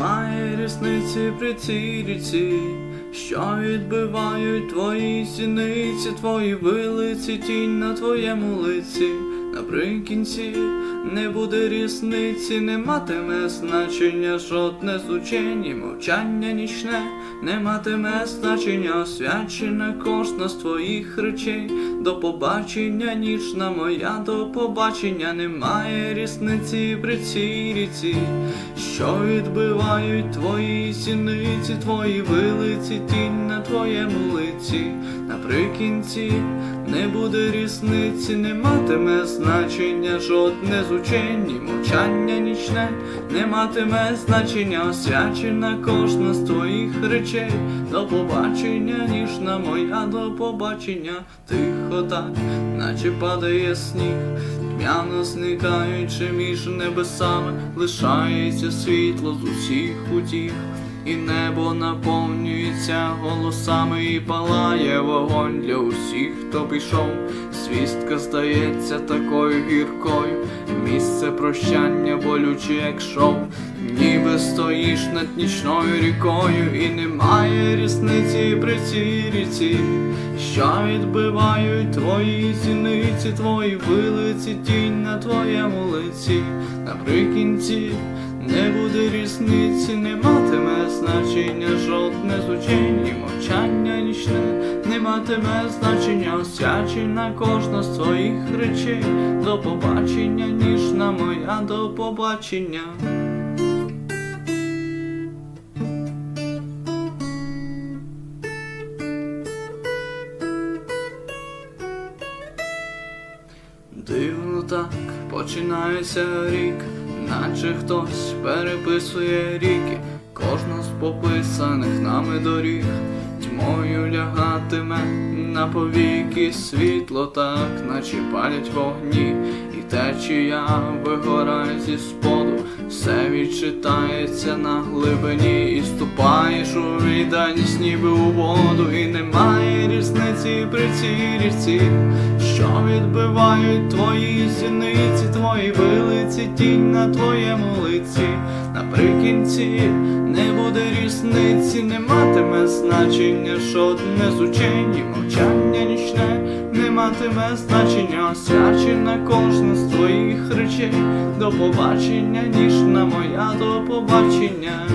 немає різниці при цій ріці, що відбивають твої сіниці, твої вилиці, тінь на твоєму лиці. Наприкінці не буде різниці, не матиме значення жодне з учень і мовчання нічне, не матиме значення освячена кожна з твоїх речей. До побачення, ніжна моя, до побачення немає різниці при цій ріці, що відбивають твої сіниці, твої вилиці, тінь на твоєму лиці. Наприкінці не буде різниці, не матиме значення жодне з учень, і мовчання нічне, не матиме значення освячена кожна з твоїх речей. До побачення, ніжна моя, до побачення, тихо так, наче падає сніг. Тьмяно зникаючи між небесами, лишається світло з усіх утіх. І небо наповнюється голосами і палає вогонь для усіх, хто пішов. Свістка здається такою гіркою, місце прощання болюче, як шов. Ніби стоїш над нічною рікою, і немає різниці при цій ріці, що відбивають твої зіниці, твої вилиці, тінь на твоєму лиці. Наприкінці не буде різниці, не матиме значення жодне з учень і мовчання нічне, не матиме значення освячена кожна з твоїх речей. До побачення, ніжна моя, до побачення. Дивно так починається рік, наче хтось переписує ріки, кожна з пописаних нами доріг, тьмою лягатиме на повіки світло, так, наче палять вогні, і течія вигорає зі споду, все відчитається на глибині, і ступаєш у відданість ніби у воду, і різниці при цій ріці, що відбивають твої зіниці, твої вилиці, тінь на твоєму лиці. Наприкінці не буде різниці, не матиме значення жодне з учень і мовчання нічне, не матиме значення освячена кожна з твоїх речей. До побачення, ніжна моя, до побачення.